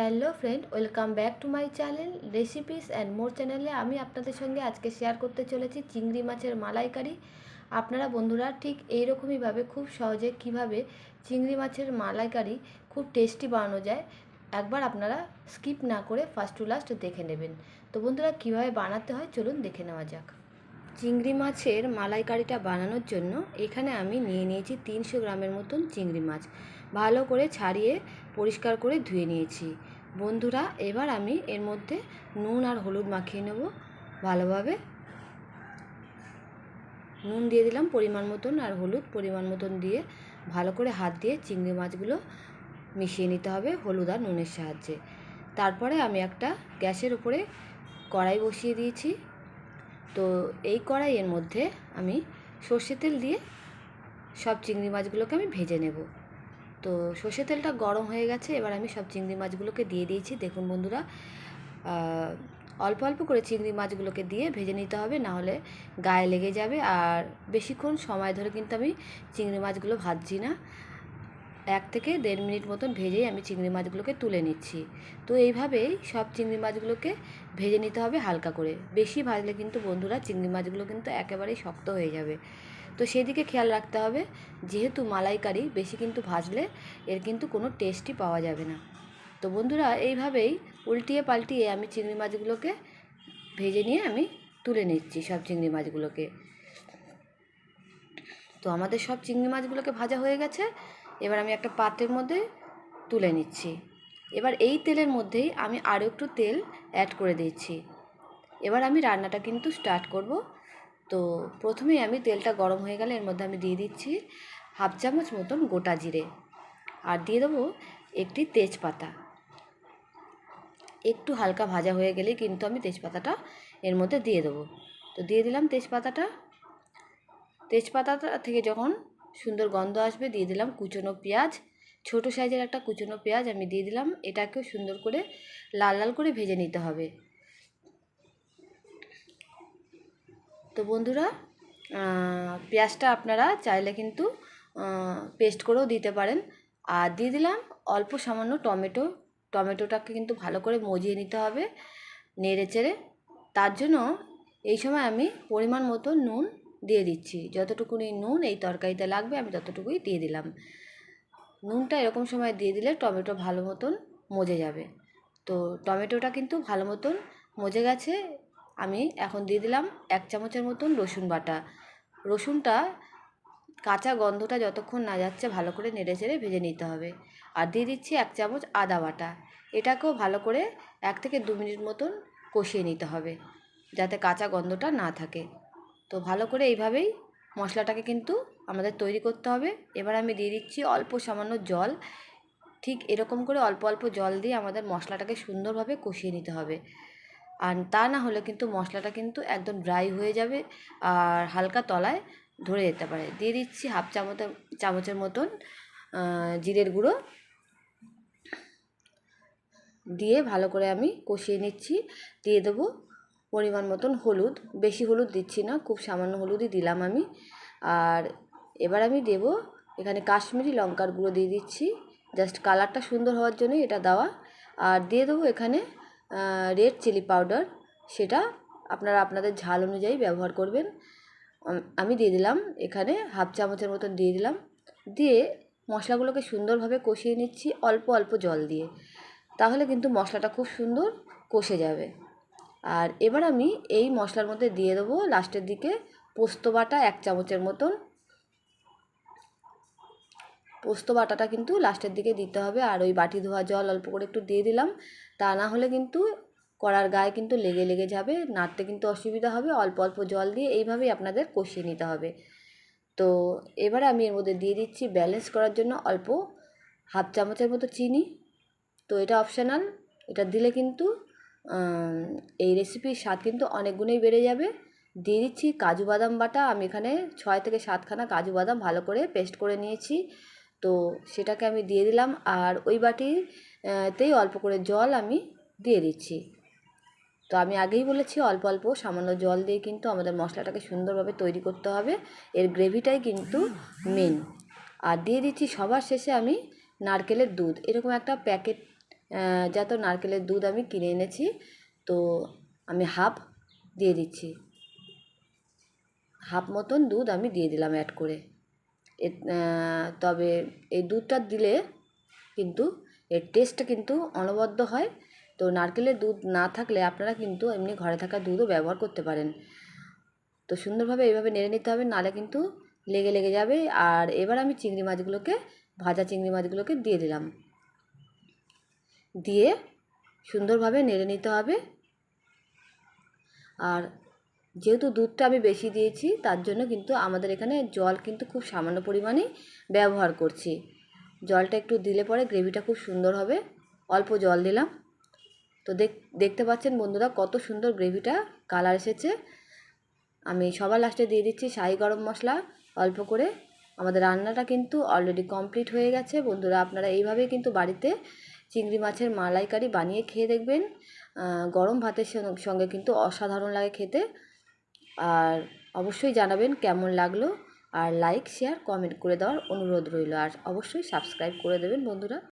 Hello friend, welcome back to my channel recipes and more চ্যানেলে আমি আপনাদের সঙ্গে আজকে শেয়ার করতে চলেছি চিংড়ি মাছের মালাইকারি। আপনারা বন্ধুরা ঠিক এইরকমইভাবে খুব সহজে কীভাবে চিংড়ি মাছের মালাইকারি খুব টেস্টি বানানো যায়, একবার আপনারা স্কিপ না করে ফার্স্ট টু লাস্ট দেখে নেবেন। তো বন্ধুরা, কীভাবে বানাতে হয় চলুন দেখে নেওয়া যাক। চিংড়ি মাছের মালাইকারিটা বানানোর জন্য এখানে আমি নিয়ে নিয়েছি তিনশো গ্রামের মতন চিংড়ি মাছ। ভালো করে ছাড়িয়ে পরিষ্কার করে ধুয়ে নিয়েছি। বন্ধুরা, এবার আমি এর মধ্যে নুন আর হলুদ মাখিয়ে নেব ভালোভাবে। নুন দিয়ে দিলাম পরিমাণ মতন আর হলুদ পরিমাণ মতন দিয়ে ভালো করে হাত দিয়ে চিংড়ি মাছগুলো মিশিয়ে নিতে হবে হলুদ আর নুনের সাহায্যে। তারপরে আমি একটা গ্যাসের উপরে কড়াই বসিয়ে দিয়েছি। তো এই কড়াইয়ের মধ্যে আমি সর্ষে তেল দিয়ে সব চিংড়ি মাছগুলোকে আমি ভেজে নেব। তো সর্ষে তেলটা গরম হয়ে গেছে, এবার আমি সব চিংড়ি মাছগুলোকে দিয়ে দিয়েছি। দেখুন বন্ধুরা অল্প অল্প করে চিংড়ি মাছগুলোকে দিয়ে ভেজে নিতে হবে নাহলে গায়ে লেগে যাবে। আর বেশিক্ষণ সময় ধরে কিন্তু আমি চিংড়ি মাছগুলো ভাজছি না। এক থেকে দেড় মিনিট মতন ভেজেই আমি চিংড়ি মাছগুলোকে তুলে নিচ্ছি। তো এইভাবেই সব চিংড়ি মাছগুলোকে ভেজে নিতে হবে হালকা করে। বেশি ভাজলে কিন্তু বন্ধুরা চিংড়ি মাছগুলো কিন্তু একেবারেই শক্ত হয়ে যাবে। তো সেদিকে খেয়াল রাখতে হবে, যেহেতু মালাইকারি, বেশি কিন্তু ভাজলে এর কিন্তু কোনো টেস্টই পাওয়া যাবে না। তো বন্ধুরা, এইভাবেই উল্টিয়ে পাল্টিয়ে আমি চিংড়ি মাছগুলোকে ভেজে নিয়ে আমি তুলে নিচ্ছি সব চিংড়ি মাছগুলোকে। তো আমাদের সব চিংড়ি মাছগুলোকে ভাজা হয়ে গেছে। এবার আমি একটা পাত্রের মধ্যে তুলে নিচ্ছি। এবার এই তেলের মধ্যেই আমি আরও একটু তেল অ্যাড করে দিচ্ছি। এবার আমি রান্নাটা কিন্তু স্টার্ট করব। তো প্রথমেই আমি তেলটা গরম হয়ে গেলে এর মধ্যে আমি দিয়ে দিচ্ছি হাফ চামচ মতন গোটা জিরে আর দিয়ে দেবো একটি তেজপাতা। একটু হালকা ভাজা হয়ে গেলেই কিন্তু আমি তেজপাতাটা এর মধ্যে দিয়ে দেবো। তো দিয়ে দিলাম তেজপাতাটা। তেজপাতাটা থেকে যখন সুন্দর গন্ধ আসবে, দিয়ে দিলাম কুচনো পেঁয়াজ। ছোট সাইজের একটা কুচনো পেঁয়াজ আমি দিয়ে দিলাম, এটাকেও সুন্দর করে লাল লাল করে ভেজে নিতে হবে। তো বন্ধুরা পেঁয়াজটা আপনারা চাইলে কিন্তু পেস্ট করেও দিতে পারেন। আর দিয়ে দিলাম অল্প সামান্য টমেটো। টমেটোটাকে কিন্তু ভালো করে মজিয়ে নিতে হবে নেড়ে চেড়ে। তার জন্য এই সময় আমি পরিমাণ মতো নুন দিয়ে দিচ্ছি। যতটুকুনি নুন এই তরকারিতে লাগবে আমি ততটুকুই দিয়ে দিলাম। নুনটা এরকম সময় দিয়ে দিলে টমেটো ভালো মতন মজে যাবে। তো টমেটোটা কিন্তু ভালো মতন মজে গেছে। আমি এখন দিয়ে দিলাম এক চামচের মতন রসুন বাটা। রসুনটা কাঁচা গন্ধটা যতক্ষণ না যাচ্ছে ভালো করে নেড়ে চেড়ে ভেজে নিতে হবে। আর দিয়ে দিচ্ছি এক চামচ আদা বাটা। এটাকেও ভালো করে এক থেকে দু মিনিট মতন কষিয়ে নিতে হবে। যাতে কাঁচা গন্ধটা না থাকে। তো ভালো করে এইভাবেই মশলাটাকে কিন্তু আমাদের তৈরি করতে হবে। এবার আমি দিয়ে দিচ্ছি অল্প সামান্য জল। ঠিক এরকম করে অল্প অল্প জল দিয়ে আমাদের মশলাটাকে সুন্দরভাবে কষিয়ে নিতে হবে। আর তা না হলে কিন্তু মশলাটা কিন্তু একদম ড্রাই হয়ে যাবে আর হালকা তলায় ধরে যেতে পারে। দিয়ে দিচ্ছি হাফ চামচের চামচের মতন জিরের গুঁড়ো। দিয়ে ভালো করে আমি কষিয়ে নিচ্ছি। দিয়ে দেবো পরিমাণ মতন হলুদ, বেশি হলুদ দিচ্ছি না, খুব সামান্য হলুদই দিলাম আমি। আর এবার আমি দেব, এখানে কাশ্মীরি লঙ্কার গুঁড়ো দিয়ে দিচ্ছি জাস্ট কালারটা সুন্দর হওয়ার জন্যই এটা দেওয়া। আর দিয়ে দেবো এখানে রেড চিলি পাউডার সেটা আপনারা আপনাদের ঝাল অনুযায়ী ব্যবহার করবেন। আমি দিয়ে দিলাম, এখানে হাফ চামচের মতন দিয়ে দিলাম। দিয়ে মশলাগুলোকে সুন্দরভাবে কষিয়ে নিচ্ছি অল্প অল্প জল দিয়ে। তাহলে কিন্তু মশলাটা খুব সুন্দর কষে যাবে। আর এবার আমি এই মশলার মধ্যে দিয়ে দেবো লাস্টের দিকে পোস্ত বাটা এক চামচের মতন। পোস্ত বাটাটা কিন্তু লাস্টের দিকে দিতে হবে আর ওই বাটি ধোয়া জল অল্প করে একটু দিয়ে দিলাম। তা না হলে কিন্তু কড়ার গায়ে কিন্তু লেগে লেগে যাবে, নাড়তে কিন্তু অসুবিধা হবে, অল্প অল্প জল দিয়ে এইভাবেই আপনাদের কষিয়ে নিতে হবে। তো এবারে আমি এর মধ্যে দিয়ে দিচ্ছি ব্যালেন্স করার জন্য অল্প হাফ চামচের মতো চিনি। তো এটা অপশানাল, এটা দিলে কিন্তু এই রেসিপির স্বাদ কিন্তু অনেক গুণেই বেড়ে যাবে। দিয়ে দিচ্ছি কাজু বাদাম বাটা। আমি এখানে ছয় থেকে সাতখানা কাজু বাদাম ভালো করে পেস্ট করে নিয়েছি। তো সেটাকে আমি দিয়ে দিলাম। আর ওই বাটিতেই অল্প করে জল আমি দিয়ে দিচ্ছি। তো আমি আগেই বলেছি, অল্প অল্প সামান্য জল দিয়ে কিন্তু আমাদের মশলাটাকে সুন্দরভাবে তৈরি করতে হবে। এর গ্রেভিটাই কিন্তু মেন আর দিয়ে দিচ্ছি সবার শেষে আমি নারকেলের দুধ। এরকম একটা প্যাকেট যত নারকেলের দুধ আমি কিনে এনেছি, তো আমি হাফ দিয়ে দিচ্ছি। হাফ মতন দুধ আমি দিয়ে দিলাম অ্যাড করে। তবে এই দুধটা দিলে কিন্তু এর টেস্টটা কিন্তু অনবদ্য হয়। তো নারকেলের দুধ না থাকলে আপনারা কিন্তু এমনি ঘরে থাকা দুধও ব্যবহার করতে পারেন। তো সুন্দরভাবে এইভাবে নেড়ে নিতে হবে নাহলে কিন্তু লেগে লেগে যাবে। আর এবার আমি চিংড়ি মাছগুলোকে, ভাজা চিংড়ি মাছগুলোকে দিয়ে দিলাম। দিয়ে সুন্দরভাবে নেড়ে নিতে হবে। আর যেহেতু দুধটা আমি বেশি দিয়েছি, তার জন্য কিন্তু আমাদের এখানে জল কিন্তু খুব সামান্য পরিমাণে ব্যবহার করছি। জলটা একটু দিলে পরে গ্রেভিটা খুব সুন্দর হবে। অল্প জল দিলাম। তো দেখ, দেখতে পাচ্ছেন বন্ধুরা কত সুন্দর গ্রেভিটা কালার এসেছে। আমি সবার লাস্টে দিয়ে দিচ্ছি শাহি গরম মশলা অল্প করে। আমাদের রান্নাটা কিন্তু অলরেডি কমপ্লিট হয়ে গেছে। বন্ধুরা আপনারা এইভাবেই কিন্তু বাড়িতে চিংড়ি মাছের মালাইকারি বানিয়ে খেয়ে দেখবেন। গরম ভাতের সঙ্গে কিন্তু অসাধারণ লাগে খেতে। আর অবশ্যই জানাবেন কেমন লাগল। আর লাইক শেয়ার কমেন্ট করে দেওয়ার অনুরোধ রইল। আর অবশ্যই সাবস্ক্রাইব করে দেবেন বন্ধুরা।